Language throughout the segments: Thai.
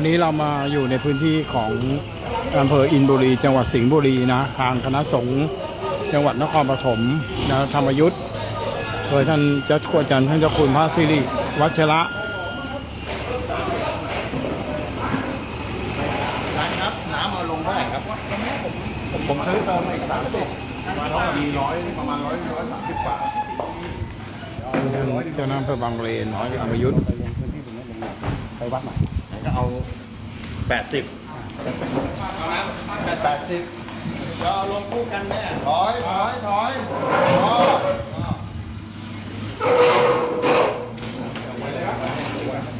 วันนี้เรามาอยู่ในพื้นที่ของอำเภออินบุรี จังหวัดสิงห์บุรีนะทางคณะสงฆ์จังหวัดนครปฐมนะธรรมยุทธ์โดยท่านเจ้าขวจันท่านเจ้าคุณพระสิริวัชระร้านครับน้ำเอาลงเท่าไหร่ครับผมผมซื้อเติมมาอีกสามสิบมีร้อยประมาณร้อยร้อยสามสิบบาทเจ้าหน้าอำเภอบางเลนธรรมยุทธไปวัดใหม่ ก็เอาแปดสิบแปดสิบเราลงคู่กันแม่ถอยถอยถอยถอย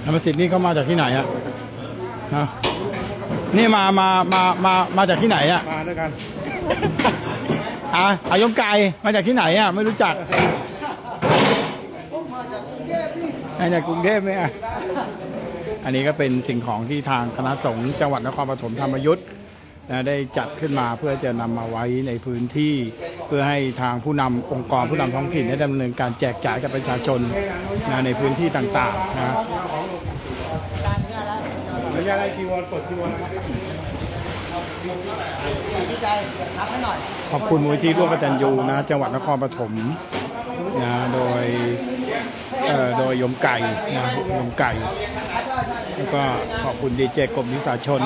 ธรรมสิทธิ์นี่เขามาจากที่ไหนอะฮะนี่มามามามามาจากที่ไหนอะมาด้วยกันอะอายมไก่มาจากที่ไหนอะไม่รู้จักมาจากกรุงเทพนี่อะ อันนี้ก็เป็นสิ่งของที่ทางคณะสงฆ์จังหวัดนครปฐมธรรมยุทธ์นะได้จัดขึ้นมาเพื่อจะนำมาไว้ในพื้นที่ เพื่อให้ทางผู้นำองค์กรผู้นำท้องถิ่นได้ดำเนินการแจกจ่ายกับประชาชนนะในพื้นที่ต่างๆนะไม่ใช่อะไรจีวรกดจีวรขอบคุณมูลที่ร่วมกตัญญูนะจังหวัดนครปฐมนะโดย โดยยมไก่นะยมไก่ แล้วก็ขอบคุณดีเจกรมนิสาชน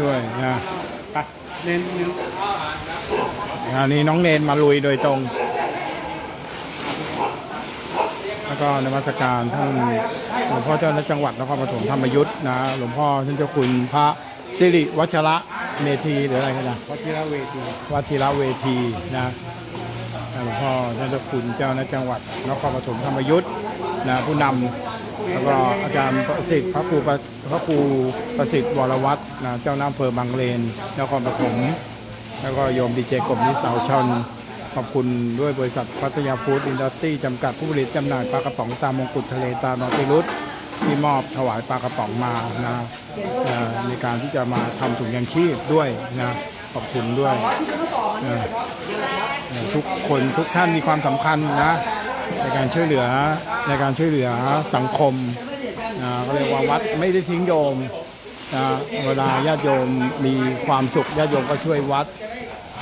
ด้วยนะไปเน้นเน้นอันนี้น้องเนนมาลุยโดยตรง แล้วก็นมัสการท่านหลวงพ่อเจ้าจังหวัดนครปฐมธรรมยุทธ์นะหลวงพ่อท่านเจ้าคุณพระสิริวัชระเมธีหรืออะไรกันนะวัชิระเวทีวัชิระเวทีนะ พ่อท่านเจ้าคุณเจ้าณจังหวัดนครปฐมธรรมยุทธ์นะผู้นำแล้วก็อาจารย์ประสิทธิ์พระครูพระครูประสิทธิ์วรวัฒน์นะเจ้าหน้าอำเภอบางเลนนครปฐมแล้วก็โยมดีเจกรมนิสาวชนขอบคุณด้วยบริษัทพัทยาฟู้ดอินดัสทรีจำกัดผู้ผลิตจำหน่ายปลากระป๋องตามมงกุฎทะเลตานอติรุสที่มอบถวายปลากระป๋องมานะในการที่จะมาทำถุงยางชีพด้วยนะขอบคุณด้วย ทุกคนทุกท่านมีความสำคัญนะในการช่วยเหลือในการช่วยเหลือสังคมนะก็เรียกว่าวัดไม่ได้ทิ้งโยมนะเวลาญาติโยมมีความสุขญาติโยมก็ช่วยวัด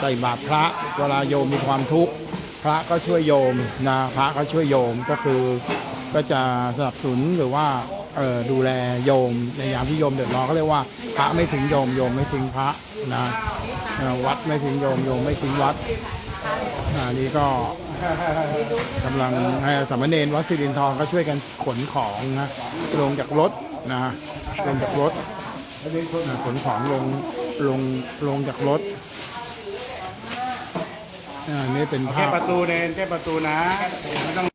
ใส่บาตรพระเวลาโยมมีความทุกข์พระก็ช่วยโยมนะพระก็ช่วยโยมก็คือก็จะสนับสนุนหรือว่าดูแลโยมในยามที่โยมเดือดร้อนก็เรียกว่า พระไม่ทิ้งโยมโยมไม่ทิ้งพระ นะวัดไม่ทิ้งโยมโยมไม่ทิ้งวัดอันนี้ก็กำลังสามเณรวัดสิรินทรก็ช่วยกันขนของนะลงจากรถนะลงจากรถขนของลงลงลงจากรถอ่านี่เป็นแค่ภาพประตูเนนแค่ประตูนะไม่ต้อง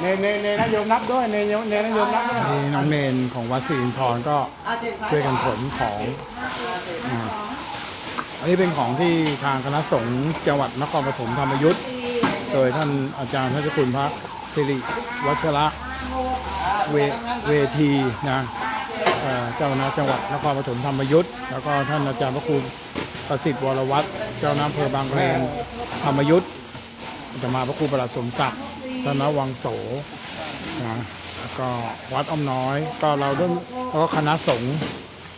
เนนเนนเนนนโยมนับด้วยเนนโยมเนนนโยมนับด้วยนี่น้องเนนของวัดสิรินทรก็ช่วยกันขนของอ่าอันนี้เป็นของที่ทางคณะสงฆ์จังหวัดนครปฐมธรรมยุทธ์โดยท่านอาจารย์ท่านเจ้าคุณพระสิริวัชระเวเวทีนะเจ้าคณะจังหวัดนครปฐมธรรมยุทธ์แล้วก็ท่านอาจารย์พระครูประสิทธิ์วรวัตรเจ้าหน้าอำเภอบางเลนธรรมยุทธ์จะมาพระครูประหลัดสมศักดิ์ ธนวังโสนะแล้วก็วัดอ้อมน้อย ก็เราด้วยแล้วก็คณะสงฆ์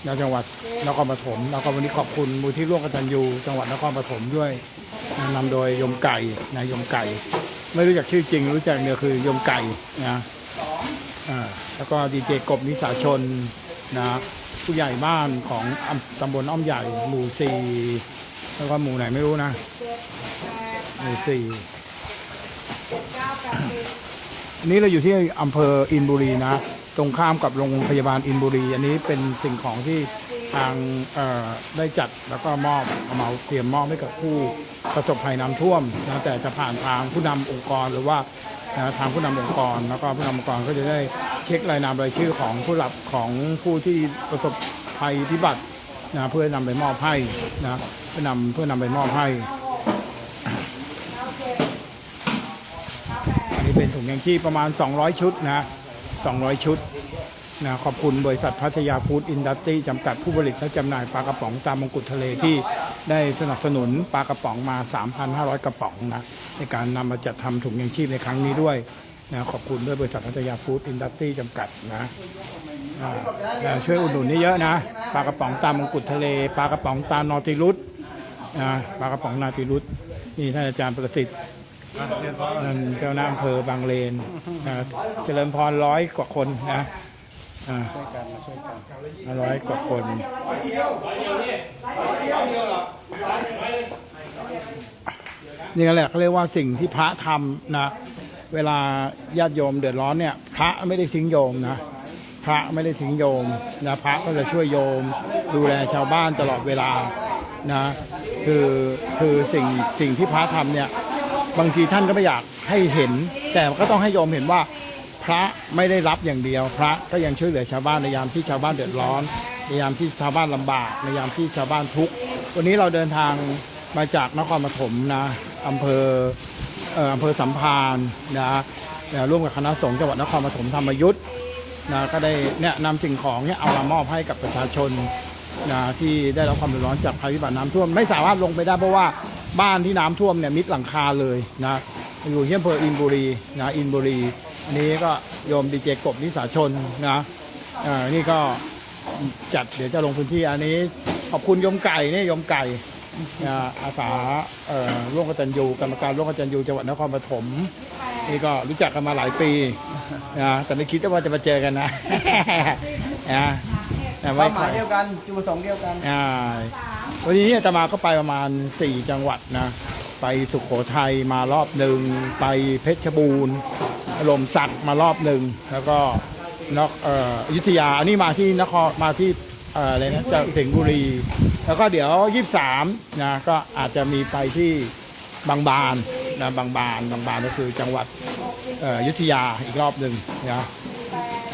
ในจังหวัดนครปฐมแล้วก็วันนี้ขอบคุณมูลที่ร่วมกตัญญูจังหวัดนครปฐมด้วยนำโดยยมไก่นะยยมไก่ ไม่รู้จักชื่อจริง รู้จักเดียคือยมไก่นะอ่าแล้วก็ดีเจกบนิสาชนนะผู้ใหญ่บ้านของอำตำบลอ้อมใหญ่ หมู่สี่แล้วก็หมู่ไหนไม่รู้นะ หมู่สี่ อันนี้เราอยู่ที่อำเภออินบุรีนะ ตรงข้ามกับโรงพยาบาลอินบุรี อันนี้เป็นสิ่งของที่ทางได้จัดแล้วก็มอบเอามาเตรียมมอบให้กับผู้ประสบภัยน้ำท่วมนะแต่จะผ่านทางผู้นำองค์กรหรือว่านะทางผู้นำองค์กร แล้วก็ผู้นำองค์กรก็จะได้เช็ครายนามรายชื่อของผู้รับของผู้ที่ประสบภัยพิบัตินะเพื่อนำไปมอบให้นะเพื่อนำเพื่อนำไปมอบให้ อันนี้เป็น ถุงยางชีพประมาณ 200 ชุดนะ200 ชุดนะขอบคุณบริษัทพัทยาฟู้ดอินดัสทรีจำกัดผู้ผลิตและจำหน่ายปลากระป๋องตามมงกุฎทะเลที่ได้สนับสนุนปลากระป๋องมา 3,500 กระป๋องนะในการนำมาจัดทำถุงยางชีพในครั้งนี้ด้วยนะขอบคุณด้วยบริษัทพัทยาฟู้ดอินดัสทรีจำกัดนะอ่าช่วยอุดหนุนนี่เยอะนะปลากระป๋องตามมงกุฎทะเลปลากระป๋องตานอติรุตนะปลากระป๋องนาติรุตนี่ท่านอาจารย์ประสิทธิ์ นั่นเจ้าหน้าอำเภอบางเลนนะเจริญพรร้อยกว่าคนนะอ่าร้อยกว่าคนนี่แหละเขาเรียกว่าสิ่งที่พระทำนะ เวลาญาติโยมเดือดร้อนเนี่ย พระไม่ได้ทิ้งโยมนะ พระไม่ได้ทิ้งโยมนะพระก็จะช่วยโยม ดูแลชาวบ้านตลอดเวลานะ คือคือสิ่งสิ่งที่พระทำเนี่ย บางทีท่านก็ไม่อยากให้เห็น แต่ก็ต้องให้โยมเห็นว่า พระไม่ได้รับอย่างเดียว พระก็ยังช่วยเหลือชาวบ้านในยามที่ชาวบ้านเดือดร้อน ในยามที่ชาวบ้านลำบาก ในยามที่ชาวบ้านทุกข์วันนี้เราเดินทางมาจากนครปฐมนะอำเภออำเภอสัมพันธ์นะนะร่วมกับคณะสงฆ์จังหวัดนครปฐมธรรมยุทธ์นะก็ได้เนี่ยนำสิ่งของเนี่ยเอามามอบให้กับประชาชนนะที่ได้รับความเดือดร้อนจากภัยพิบัติน้ำท่วมไม่สามารถลงไปได้เพราะว่า บ้านที่น้ำท่วมเนี่ยมิดหลังคาเลยนะอยู่ที่อำเภออินบุรีนะอินบุรีอันนี้ก็โยมดีเจกบนิสาชนนะอ่านี่ก็จัดเดี๋ยวจะลงพื้นที่อันนี้ขอบคุณโยมไก่เนี่ยโยมไก่อ่าอาสาเอ่อร่วมกตัญญูกรรมการร่วมกตัญญูจังหวัดนครปฐมนี่ก็รู้จักกันมาหลายปีนะแต่ไม่คิดว่าจะมาเจอกันนะนะแต่ไว้เป้าหมายเดียวกันจุดประสงค์เดียวกันอ่า วันนี้อาตมาก็ไปประมาณ 4 จังหวัดนะ ไปสุขโขทัยมารอบหนึ่ง ไปเพชรบูรณ์ลมสักมารอบหนึ่ง แล้วก็นอกเอ่ออยุธยา อันนี้มาที่นครมาที่เอ่ออะไรนะจะถึงบุรี แล้วก็เดี๋ยว 23 นะ ก็อาจจะมีไปที่บางบานนะบางบานบางบานก็คือจังหวัดเอ่ออยุธยาอีกรอบหนึ่งนะ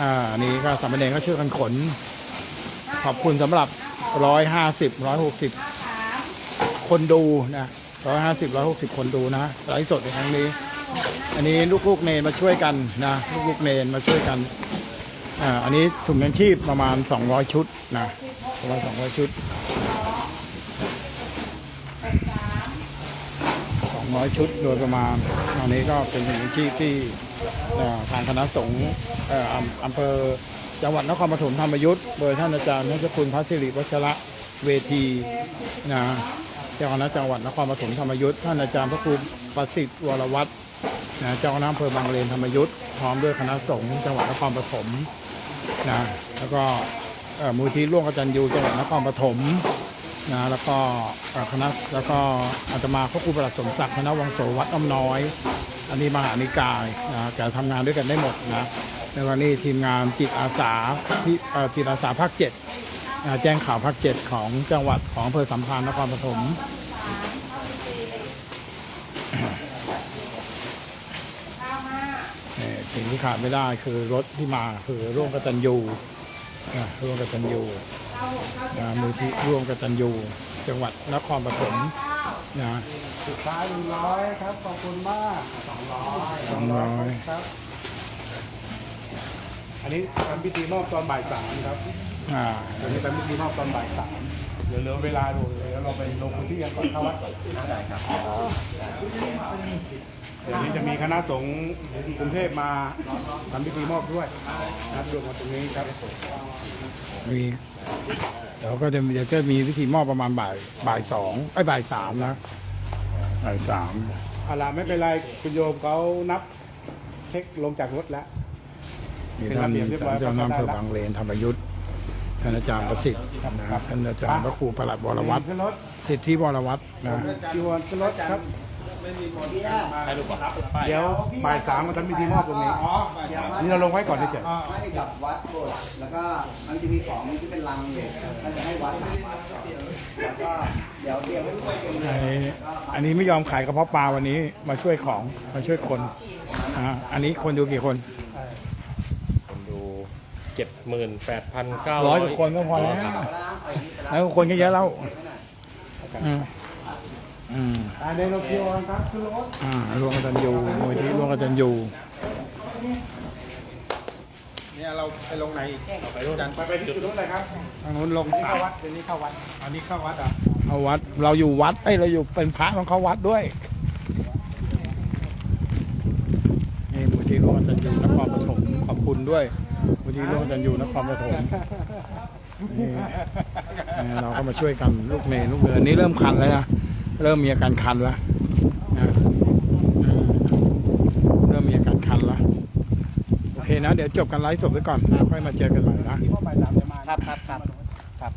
อ่านี่ก็สามเณรก็ช่วยกันขน ขอบคุณสำหรับ 150 160คนดูนะ150 160คนดูนะไลฟ์สดในครั้งนี้ อันนี้ลูกๆเนนมาช่วยกันนะลูกๆเนนมาช่วยกันอ่าอันนี้ถุงยังชีพประมาณ200ชุดนะประมาณ200ชุด200ชุดโดยประมาณอันนี้ก็เป็นถุงยังชีพที่ทางคณะสงฆ์อำเภอ จังหวัดนครปฐมธรรมยุทธ์โดยท่านอาจารย์นักคุณพระสิริวัชระเวทีนะเจ้าคณะจังหวัดนครปฐมธรรมยุทธ์ท่านอาจารย์พระครูประสิทธิ์วรวัตรนะเจ้าคณะอำเภอบางเลนธรรมยุทธ์พร้อมด้วยคณะสงฆ์จังหวัดนครปฐมนะแล้วก็มูลที่ร่วมกตัญญูจังหวัดนครปฐมนะแล้วก็คณะแล้วก็อาตมาพระครูประหลัดสมศักดิ์คณะวังโสวัดอ้อมน้อย อันนี้มหานิกายนะแต่ทำงานด้วยกันได้หมดนะ แล้วก็นี่ทีมงานจิตอาสาที่เอ่อจิตอาสาภาคเจ็ดนะแจ้งข่าวภาคเจ็ดของจังหวัดของอำเภอสัมพันธ์นครปฐมนี่สิ่งที่ขาดไม่ได้คือรถที่มาคือร่วมกตัญญูนะร่วมกตัญญูนะมูลที่ร่วมกตัญญูจังหวัดนครปฐมนะสุดท้ายหนึ่งร้อยครับขอบคุณมากสองร้อยสองร้อยครับ อันนี้ทำพิธีมอบตอนบ่ายสามครับอ่าอันนี้ทำพิธีมอบตอนบ่ายสามเดี๋ยวเหลือเวลาดูเดี๋ยวเราไปลงพื้นที่กันก่อนเข้าวัดก่อนได้ครับเดี๋ยวนี้จะมีคณะสงฆ์กรุงเทพมาทำพิธีมอบด้วยนะครับรวมมาตรงนี้ครับมีเดี๋ยวก็จะเดี๋ยวจะมีวิธีมอบประมาณบ่ายบ่ายสองไอ้ยบ่ายสามนะบ่ายสามเอาล่ะไม่เป็นไรคุณโยมเขานับเช็คลงจากรถแล้ว มีท่านเจ้าหน้าอำเภอบางเลนธรรมยุทธ์ท่านอาจารย์ประสิทธิ์นะครับท่านอาจารย์พระครูประหลัดวรวัตรขึ้นรถสิทธิวรวัตรนะจีวรขึ้นรถครับถ่ายรูปครับไปเดี๋ยวบ่ายสามมาทำพิธีมอบตรงนี้อ๋อนี่เราลงไว้ก่อนเฉยให้กับวัดโบสถ์แล้วก็มันจะมีของที่เป็นลังอยู่มันจะให้วัดหาแล้วก็เดี๋ยวเตรียมไว้ด้วยเตรียมเลอันยนี้อันนี้ไม่ยอมขายกระเพาะปลาวันนี้มาช่วยของมาช่วยคนอ่าอันนี้คนดูกี่คนผมดู เจ็ดหมื่นแปดพันเก้าร้อยกว่าคนก็พอแล้วแล้วนะไปนี่ไปแล้วคนก็เยอะแล้วอืมอืมอันนี้เราคิวครับคือรถอ่ารวมกตันยูมูลที่รวมกตันยูเนี่ยเราไปลงไหนเราไปรูดันไปไปที่จุดนู้นเลยครับทางนู้นลงสามวัดเดี๋ยวนี้เข้าวัด อันนี้เข้าวัดอะเอาวัด เราอยู่วัดเอ้ยเราอยู่เป็นพระของเขาวัดด้วยนี่มูลที่รวมกตันยูนครปฐมขอบคุณด้วย มูลที่รวมกตันยูนครปฐมนี่นี่เราก็มาช่วยกันลูกเมย์ลูกเดือนนี่เริ่มคันแล้วนะเริ่มมีอาการคันแล้วนะอืมเริ่มมีอาการคันแล้วโอเคนะ เดี๋ยวจบกันไลฟ์สดไว้ก่อนนะค่อยมาเจอกันใหม่นะครับครับครับครับ